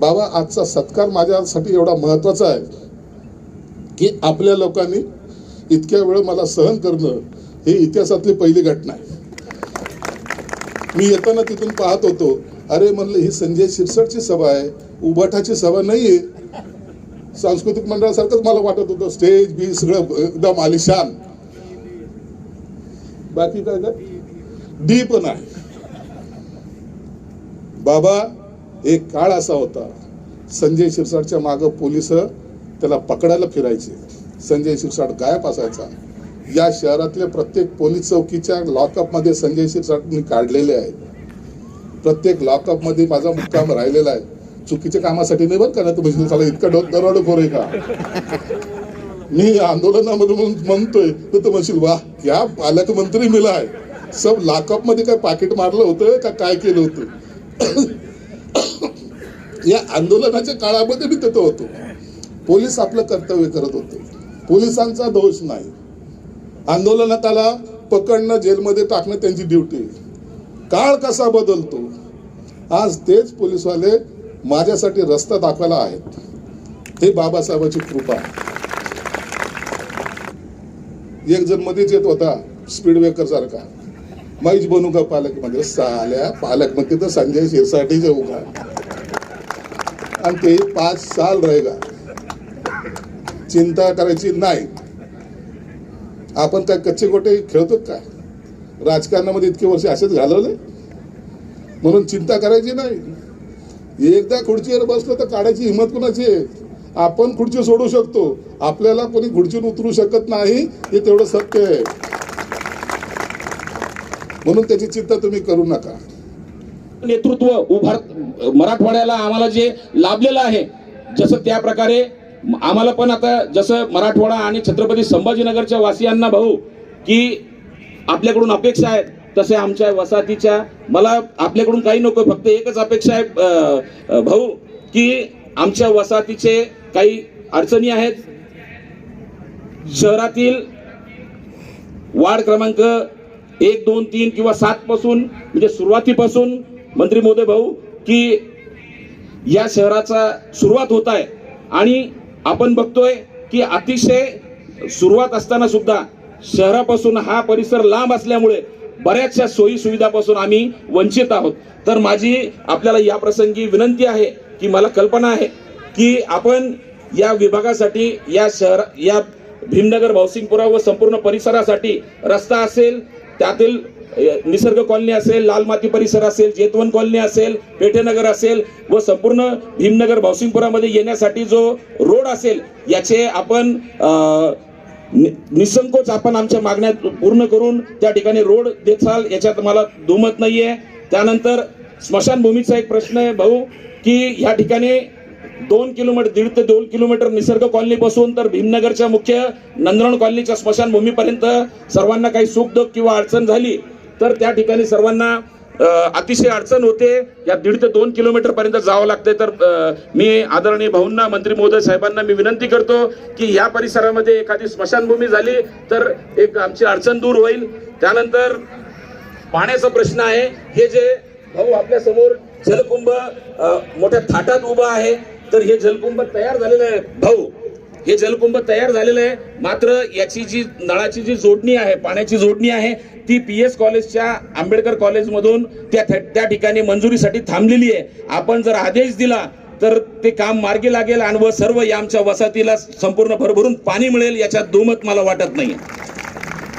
बाबा आजचा सत्कार माझ्यासाठी एवढा महत्त्वाचा आहे की आपल्या लोकांनी इतक्या वेळ मला सहन करणं ही इतिहासातली पहिली घटना आहे. मी येताना तिथून पाहत होतो अरे म्हणलं ही संजय शिरसटची सभा आहे उबाठाची सभा नाहीये. सांस्कृतिक मंडळासारखंच मला वाटत होतं स्टेज बी सगळं एकदम आलिशान. बाकी काय काय डी पण आहे. बाबा एक काळ असा होता संजय शिरसाटच्या मागं पोलीस त्याला पकडायला फिरायचे. संजय शिरसाट गायब असायचा. या शहरातल्या प्रत्येक पोलीस चौकीच्या लॉकअपमध्ये संजय शिरसाटनी काढलेले आहेत. प्रत्येक लॉकअपमध्ये माझा मुक्काम राहिलेला आहे. चुकीच्या कामासाठी नाही बरं का ना तुम्ही त्याला इतका डो दरोडेखोर आहे का? मी आंदोलनामध्ये म्हणून म्हणतोय तर तू म्हणशील वा या पालकमंत्री मिला आहे सब लॉकअपमध्ये काय पाकिट मारलं होतं का काय केलं होतं? या आंदोलनाच्या काळामध्ये मी तिथं होतो. पोलीस आपलं कर्तव्य करत होते. पोलिसांचा दोष नाही. आंदोलनात आला पकडणं जेलमध्ये टाकणं त्यांची ड्युटी काळ कसा बदलतो? आज तेच पोलीसवाले माझ्यासाठी रस्ता दाखवायला आहेत. हे बाबासाहेबाची कृपा. एक जण मध्येच येत होता स्पीड ब्रेकर सारखा. मैच बनू का पालक म्हणजे साल्या पालक म्हणते तर संजय शिरसाटी जाऊ का आणि ते पाच साल रहेगा चिंता करायची नाही. आपण काय कच्चे गोटे खेळतो काय राजकारणामध्ये इतके वर्ष असेच घालवले. म्हणून चिंता करायची नाही. एकदा खुर्चीवर बसलो तर काढायची हिंमत कुणाची आहे? आपण खुर्ची सोडू शकतो. आपल्याला कोणी खुर्चीवर उतरू शकत नाही हे तेवढं सत्य आहे. म्हणून त्याची चिंता तुम्ही करू नका. नेतृत्व उभार मराठवाड्याला आम्हाला जे लाभलेलं आहे जसं त्या प्रकारे आम्हाला पण आता जसं मराठवाडा आणि छत्रपती संभाजीनगरच्या वासियांना भाऊ की आपल्याकडून अपेक्षा आहेत तसे आमच्या वसाहतीच्या मला आपल्याकडून काही नको फक्त एकच अपेक्षा आहे भाऊ की आमच्या वसाहतीचे काही अडचणी आहेत. शहरातील वार्ड क्रमांक एक दोन तीन किंवा सात पासून म्हणजे सुरुवातीपासून मंत्री मोदय भाऊ की या शहराचा सुरुवात होत आहे. आणि आपण बघतोय की अतिशय सुरुवात असताना सुद्धा शहरापासून हा परिसर लांब असल्यामुळे बऱ्याचशा सोयी सुविधापासून आम्ही वंचित आहोत. तर माझी आपल्याला या प्रसंगी विनंती आहे की मला कल्पना आहे की आपण या विभागासाठी या शहर या भीमनगर भावसिंगपुरा व संपूर्ण परिसरासाठी रस्ता असेल त्यातील निसर्ग कॉलनी असेल लाल माती परिसर असेल जेतवन कॉलनी असेल पेठेनगर असेल व संपूर्ण भीमनगर भावसिंगपुरामध्ये येण्यासाठी जो रोड असेल याचे आपण नि- निसंकोच आपण आमच्या मागण्या पूर्ण करून त्या ठिकाणी रोड देचाल याच्यात मला दुमत नाहीये. त्यानंतर स्मशानभूमीचा एक प्रश्न आहे भाऊ की ह्या ठिकाणी दोन किलोमीटर दीड ते दोन किलोमीटर निसर्ग कॉलनीपासून तर भीमनगरच्या मुख्य नंदरण कॉलनीच्या स्मशानभूमीपर्यंत सर्वांना काही सुख दुःख किंवा अडचण झाली तर त्या ठिकाणी सर्वांना अतिशय अडचण होते. या दीड ते दोन किलोमीटर पर्यंत जावं लागते तर मी आदरणीय भाऊंना मंत्री महोदय साहेबांना मी विनंती करतो की या परिसरामध्ये एखादी स्मशानभूमी झाली तर एक आमची अडचण दूर होईल. त्यानंतर पाण्याचा प्रश्न आहे. हे जे भाऊ आपल्यासमोर जलकुंभ मोठ्या थाटात उभा आहे तर हे जलकुंभ तयार झालेलं आहे. भाऊ हे जलकुंभ तयार झालेलं आहे. मात्र याची जी नळाची जी जोडणी आहे पाण्याची जोडणी आहे ती पी एस कॉलेजच्या आंबेडकर कॉलेजमधून त्या त्या ठिकाणी मंजुरीसाठी थांबलेली आहे. आपण जर आदेश दिला तर ते काम मार्गी लागेल आणि व सर्व या आमच्या वसाहतीला संपूर्ण भरभरून पाणी मिळेल याच्यात दुमत मला वाटत नाही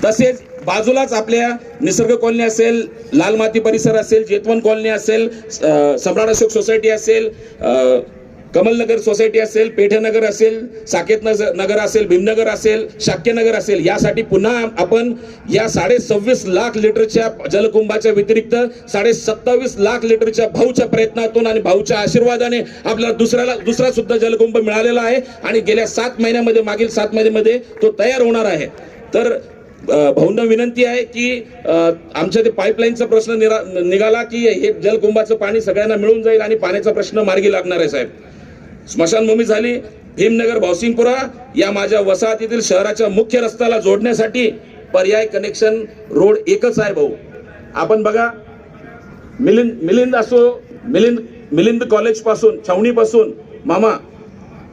तसेच बाजूलाच आपल्या निसर्ग कॉलनी असेल लाल माती परिसर असेल जेतवन कॉलनी असेल सम्राट अशोक सोसायटी असेल कमलनगर सोसायटी असेल पेठेनगर असेल साकेत नगर असेल भीमनगर असेल शाक्यनगर असेल यासाठी पुन्हा आपण या साडे सव्वीस लाख लिटरच्या जलकुंभाच्या व्यतिरिक्त साडे सत्तावीस लाख लिटरच्या भाऊच्या प्रयत्नातून आणि भाऊच्या आशीर्वादाने आपल्याला दुसऱ्याला दुसरा सुद्धा जलकुंभ मिळालेला आहे. आणि गेल्या सात महिन्यामध्ये मागील सात महिन्यामध्ये तो तयार होणार आहे. तर भाऊंना विनंती आहे की आमच्या ते पाईपलाईनचा प्रश्न निरा निघाला की हे जलकुंभाचं पाणी सगळ्यांना मिळून जाईल आणि पाण्याचा प्रश्न मार्गी लागणार आहे साहेब. स्मशानभूमी झाली. भीमनगर भावसिंगपुरा या माझ्या वसाहतीतील शहराच्या मुख्य रस्त्याला जोडण्यासाठी पर्याय कनेक्शन रोड एकच आहे भाऊ. आपण बघा मिलिंद मिलिंद असो मिलिंद मिलिंद कॉलेजपासून छावणीपासून मामा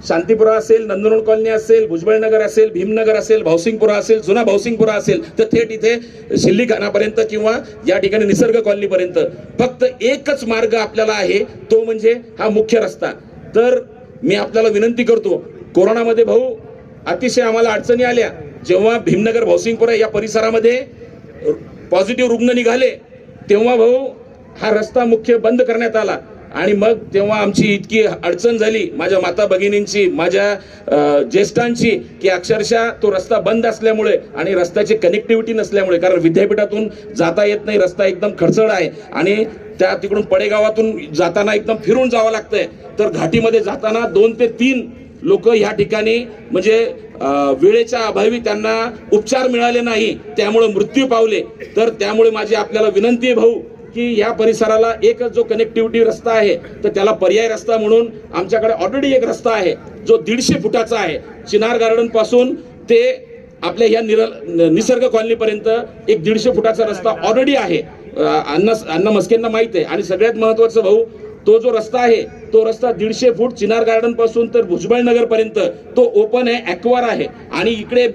शांतीपुरा असेल नंदनवन कॉलनी असेल भुजबळनगर असेल भीमनगर असेल भावसिंगपुरा असेल जुना भावसिंगपुरा असेल तर थेट इथे शिल्लीखानापर्यंत किंवा या ठिकाणी निसर्ग कॉलनीपर्यंत फक्त एकच मार्ग आपल्याला आहे तो म्हणजे हा मुख्य रस्ता. तर मी आपल्याला विनंती करतो कोरोनामध्ये भाऊ अतिशय आम्हाला अडचणी आल्या. जेव्हा भीमनगर भावसिंगपुरा या परिसरामध्ये पॉझिटिव्ह रुग्ण निघाले तेव्हा भाऊ हा रस्ता मुख्य बंद करण्यात आला. आणि मग तेव्हा आमची इतकी अडचण झाली माझ्या माता भगिनींची माझ्या ज्येष्ठांची की अक्षरशः तो रस्ता बंद असल्यामुळे आणि रस्त्याची कनेक्टिव्हिटी नसल्यामुळे कारण विद्यापीठातून जाता येत नाही रस्ता एकदम खडचड आहे आणि त्या तिकडून पडेगावातून जाताना एकदम फिरून जावं लागतंय. तर घाटीमध्ये जाताना दोन ते तीन लोक ह्या ठिकाणी म्हणजे वेळेच्या अभावी त्यांना उपचार मिळाले नाही त्यामुळे मृत्यू पावले. तर त्यामुळे माझी आपल्याला विनंती आहे भाऊ की या परिसराला एकच जो कनेक्टिव्हिटी रस्ता आहे तर त्याला पर्याय रस्ता म्हणून आमच्याकडे ऑलरेडी एक रस्ता आहे जो दीडशे फुटाचा आहे. चिनार गार्डनपासून ते आपल्या या निर निसर्ग कॉलनीपर्यंत एक दीडशे फुटाचा रस्ता ऑलरेडी आहे. अण्णा अण्णा मस्केंना माहीत आहे. आणि सगळ्यात महत्वाचं भाऊ तो जो रस्ता आहे तो रस्ता दीडशे फूट चिनार गार्डनपासून तर भुजबळ नगर पर्यंत तो ओपन आहे ॲक्वार आहे. आणि इकडे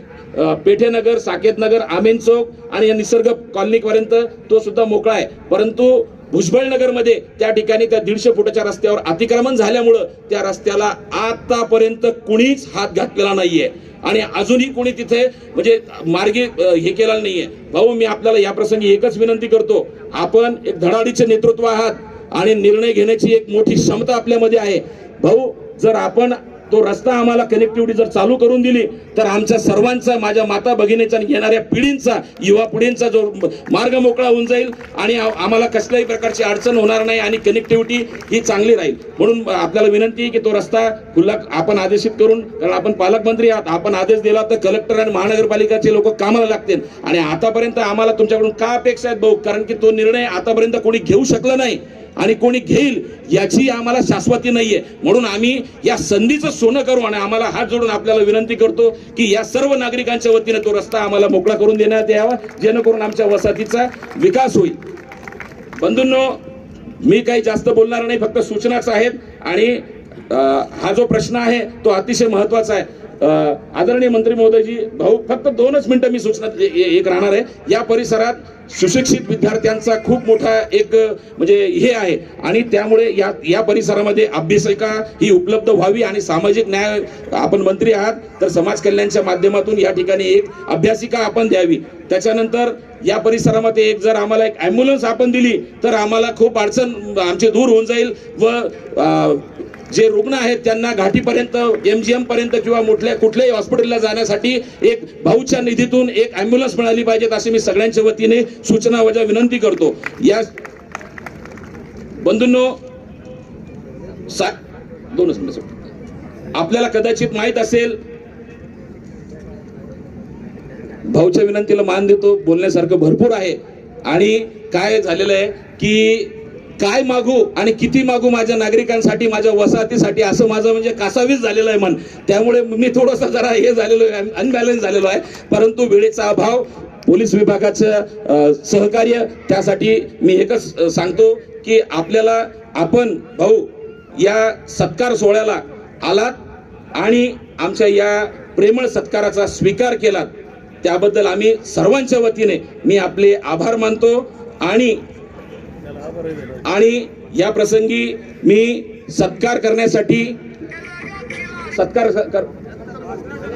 पेठेनगर साकेतनगर आमेन चौक आणि या निसर्ग कॉलनीपर्यंत तो सुद्धा मोकळा आहे. परंतु भुजबळ नगरमध्ये त्या ठिकाणी त्या दीडशे फुटाच्या रस्त्यावर अतिक्रमण झाल्यामुळं त्या रस्त्याला आतापर्यंत कुणीच हात घातलेला नाहीये. आणि अजूनही कोणी तिथे म्हणजे मार्गी हे केलेला नाहीये. भाऊ मी आपल्याला या प्रसंगी एकच विनंती करतो. आपण एक धडाडीचे नेतृत्व आहात आणि निर्णय घेण्याची एक मोठी क्षमता आपल्यामध्ये आहे. भाऊ जर आपण तो रस्ता आम्हाला कनेक्टिव्हिटी जर चालू करून दिली तर आमच्या सर्वांचा माझ्या माता भगिनीचा आणि येणाऱ्या पिढींचा युवा पिढींचा जो मार्ग मोकळा होऊन जाईल आणि आम्हाला कसल्याही प्रकारची अडचण होणार नाही आणि कनेक्टिव्हिटी ही चांगली राहील. म्हणून आपल्याला विनंती आहे की तो रस्ता खुल्ला आपण आदेशित करून कारण आपण पालकमंत्री आहात आपण आदेश दिला तर कलेक्टर आणि महानगरपालिकाचे लोक कामाला लागतील. आणि आतापर्यंत आम्हाला तुमच्याकडून का अपेक्षा आहेत भाऊ? कारण की तो निर्णय आतापर्यंत कोणी घेऊ शकलं नाही. आणि कोणी घेईल याची आम्हाला शाश्वती नाहीये. म्हणून आम्ही या संधीचं सोनं करू आणि आम्हाला हात जोडून आपल्याला विनंती करतो की या सर्व नागरिकांच्या वतीने तो रस्ता आम्हाला मोकळा करून देण्यात यावा जेणेकरून आमच्या वसाहतीचा विकास होईल. बंधूंनो मी काही जास्त बोलणार नाही फक्त सूचनाच आहेत आणि हा जो प्रश्न आहे तो अतिशय महत्त्वाचा आहे. आदरणीय मंत्री महोदयजी भाऊ फक्त दोनच मिनिटं मी सूचना एक राहणार आहे. या परिसरात सुशिक्षित विद्यार्थ्यांचा खूप मोठा एक म्हणजे हे आहे. आणि त्यामुळे या या परिसरामध्ये अभ्यासिका ही उपलब्ध व्हावी आणि सामाजिक न्याय आपण मंत्री आहात तर समाज कल्याणच्या माध्यमातून या ठिकाणी एक अभ्यासिका आपण द्यावी. त्याच्यानंतर या परिसरामध्ये एक जर आम्हाला एक ॲम्ब्युलन्स आपण दिली तर आम्हाला खूप अडचण आमची दूर होऊन जाईल व जे रुग्ण आहेत त्यांना घाटीपर्यंत एम जी पर्यंत किंवा मोठल्या कुठल्याही हॉस्पिटलला जाण्यासाठी एक भाऊच्या निधीतून एक अँब्युलन्स मिळाली पाहिजेत अशी मी सगळ्यांच्या वतीने सूचना वजा विनंती करतो. या बंधूंनो सा दोनच मिनिट आपल्याला कदाचित माहीत असेल भाऊच्या विनंतीला मान देतो बोलण्यासारखं भरपूर आहे. आणि काय झालेलं आहे की काय मागू आणि किती मागू माझ्या नागरिकांसाठी माझ्या वसाहतीसाठी? असं माझं म्हणजे कासावीस झालेलं आहे मन. त्यामुळे मी थोडंसं जरा हे झालेलो आहे अनबॅलन्स झालेलो आहे. परंतु वेळेचा अभाव पोलीस विभागाचं सहकार्य त्यासाठी मी एकच सांगतो की आपल्याला आपण भाऊ या सत्कार सोहळ्याला आलात आणि आमच्या या प्रेमळ सत्काराचा स्वीकार केलात त्याबद्दल आम्ही सर्वांच्या वतीने मी आपले आभार मानतो आणि आणि या प्रसंगी मी सत्कार करण्यासाठी सत्कार कर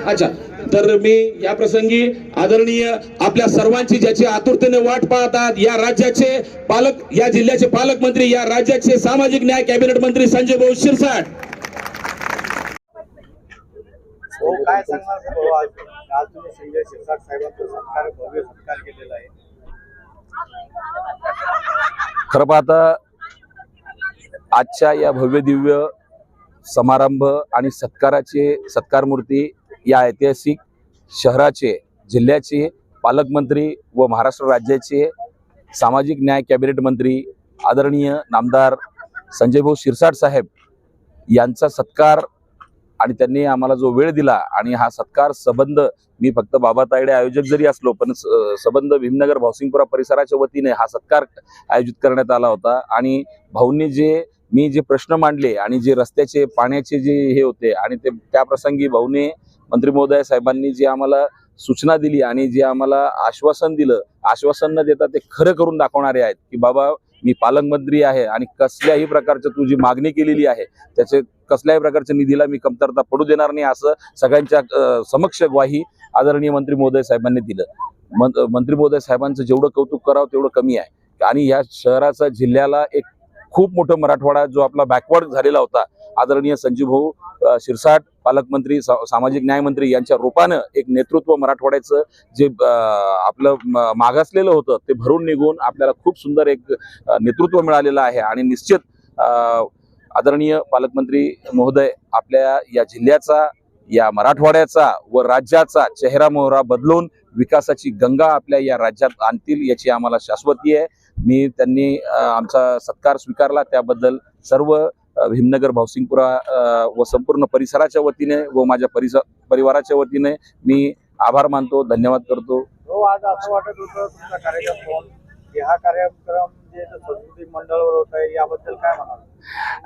अच्छा तर मी या प्रसंगी आदरणीय आपल्या सर्वांची ज्याची आतुरतेने वाट पाहतात या राज्याचे पालक या जिल्ह्याचे पालकमंत्री या राज्याचे सामाजिक न्याय कॅबिनेट मंत्री संजय भाऊ शिरसाट. हो, काय सांगणार हो, आज तुम्ही संजय शिरसाट साहेबांचा सत्कार भव्य सत्कार केलेला आहे. खरं पाहता आजच्या या भव्य दिव्य समारंभ आणि सत्काराचे सत्कार मूर्ती या ऐतिहासिक शहराचे जिल्ह्याचे पालकमंत्री व महाराष्ट्र राज्याचे सामाजिक न्याय कॅबिनेट मंत्री आदरणीय नामदार संजयभाऊ शिरसाट साहेब यांचा सत्कार आणि त्यांनी आम्हाला जो वेळ दिला आणि हा सत्कार संबंध मी फक्त बाबा तायडे आयोजक जरी असलो पण संबंध भीमनगर भावसिंगपुरा परिसराच्या वतीने हा सत्कार आयोजित करण्यात आला होता. आणि भाऊंनी जे मी जे प्रश्न मांडले आणि जे रस्त्याचे पाण्याचे जे हे होते आणि ते त्या प्रसंगी भाऊने मंत्री महोदय साहेबांनी जे आम्हाला सूचना दिली आणि जे आम्हाला आश्वासन दिलं आश्वासन न देता ते खरं करून दाखवणारे आहेत की बाबा मी पालकमंत्री आहे आणि कसल्याही प्रकारचं तुझी मागणी केलेली आहे त्याचे कसल्याही प्रकारच्या निधीला मी कमतरता पडू देणार नाही असं सगळ्यांच्या समक्ष ग्वाही आदरणीय मंत्री महोदय साहेबांनी दिलं. मंत्री महोदय साहेबांचं जेवढं कौतुक करावं तेवढं कमी आहे. आणि या शहराचा जिल्ह्याला एक खूप मोठं मराठवाडा जो आपला बॅकवर्ड झालेला होता. आदरणीय संजीव भाऊ शिरसाट पालकमंत्री सा- सामाजिक न्यायमंत्री यांच्या रूपानं एक नेतृत्व मराठवाड्याचं जे आपलं मागासलेलं होतं ते भरून निघून आपल्याला खूप सुंदर एक नेतृत्व मिळालेलं आहे. आणि निश्चित अं, आदरणीय पालकमंत्री महोदय आपल्या या जिल्ह्याचा या मराठवाड्याचा व राज्याचा चेहरा मोहरा बदलून विकासाची गंगा आपल्या या राज्यात आणतील याची आम्हाला शाश्वती आहे. मी त्यांनी आमचा सत्कार स्वीकारला. त्याबद्दल सर्व भीमनगर भावसिंगपुरा व संपूर्ण परिसराच्या वतीने व माझ्या परिसर परिवाराच्या वतीने मी आभार मानतो धन्यवाद करतो. हो आज असं वाटत होतं तुमचा कार्यक्रम हा कार्यक्रम जे सांस्कृतिक मंडळावर होत आहे याबद्दल काय म्हणाल?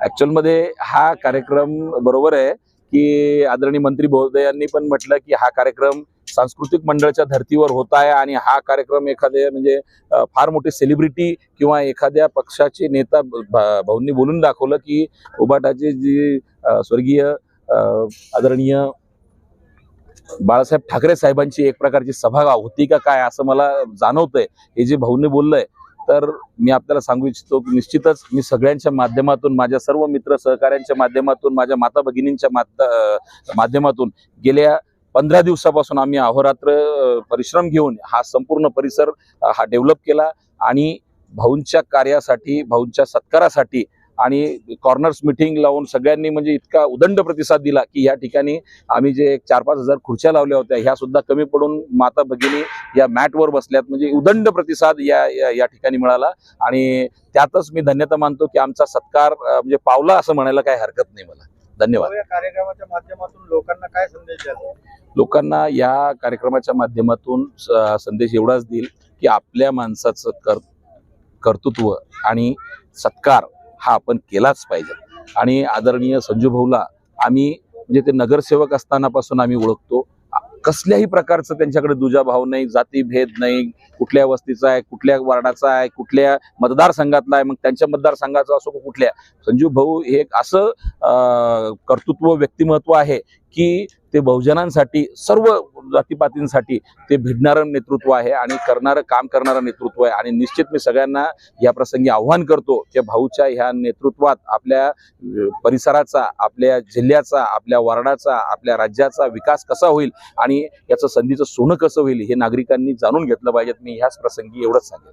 ऍक्च्युअलमध्ये हा कार्यक्रम बरोबर आहे की आदरणीय मंत्री महोदयांनी पण म्हटलं की हा कार्यक्रम सांस्कृतिक मंडळाच्या धर्तीवर होत आहे आणि हा कार्यक्रम एखाद्या म्हणजे फार मोठे सेलिब्रिटी किंवा एखाद्या पक्षाचे नेता भाऊंनी बोलून दाखवलं की उबाटाचे जे स्वर्गीय अं, आदरणीय बाळासाहेब ठाकरे साहेबांची एक प्रकारची सभा होती का काय असं मला जाणवतंय. हे जे भाऊने बोललंय तर मी आपल्याला सांगू इच्छितो की निश्चितच मी सगळ्यांच्या माध्यमातून माझ्या सर्व मित्र सहकाऱ्यांच्या माध्यमातून माझ्या माता भगिनींच्या माध्यमातून गेल्या पंधरा दिवसापासून आम्ही अहोरात्र परिश्रम घेऊन हा संपूर्ण परिसर हा डेव्हलप केला आणि भाऊंच्या कार्यासाठी भाऊंच्या सत्कारासाठी आणि कॉर्नर्स मिटिंग लावून सगळ्यांनी म्हणजे इतका उदंड प्रतिसाद दिला की या ठिकाणी आम्ही जे चार पाच हजार खुर्च्या लावल्या होत्या ह्या सुद्धा कमी पडून माता भगिनी या मॅटवर बसल्यात. म्हणजे उदंड प्रतिसाद या या ठिकाणी मिळाला आणि त्यातच मी धन्यता मानतो की आमचा सत्कार म्हणजे पावला असं म्हणायला काही हरकत नाही मला. धन्यवाद. या कार्यक्रमाच्या माध्यमातून लोकांना काय संदेश द्याल? लोकांना या कार्यक्रमाच्या माध्यमातून संदेश एवढाच देईल की आपल्या माणसाचं कर कर्तृत्व आणि सत्कार हा आपण केलाच पाहिजे. आणि आदरणीय संजू भाऊला आम्ही म्हणजे ते नगरसेवक असतानापासून आम्ही ओळखतो. कसल्याही प्रकारचं त्यांच्याकडे दुजाभाव नाही जातीभेद नाही कुठल्या वस्तीचा आहे कुठल्या वार्डाचा आहे कुठल्या मतदारसंघातला आहे मग त्यांच्या मतदारसंघाचा असो का कुठल्या. संजीव भाऊ हे एक असं कर्तृत्व व्यक्तिमत्व आहे की ते बहुजनांसाठी सर्व जातीपातींसाठी ते भिडणारं नेतृत्व आहे आणि करणारं काम करणारं नेतृत्व आहे. आणि निश्चित मी सगळ्यांना या प्रसंगी आव्हान करतो की भाऊच्या ह्या नेतृत्वात आपल्या परिसराचा आपल्या जिल्ह्याचा आपल्या वार्डाचा आपल्या राज्याचा विकास कसा होईल आणि याचं संधीचं सोनं कसं होईल हे नागरिकांनी जाणून घेतलं पाहिजेत. मी ह्याच प्रसंगी एवढंच सांगेन.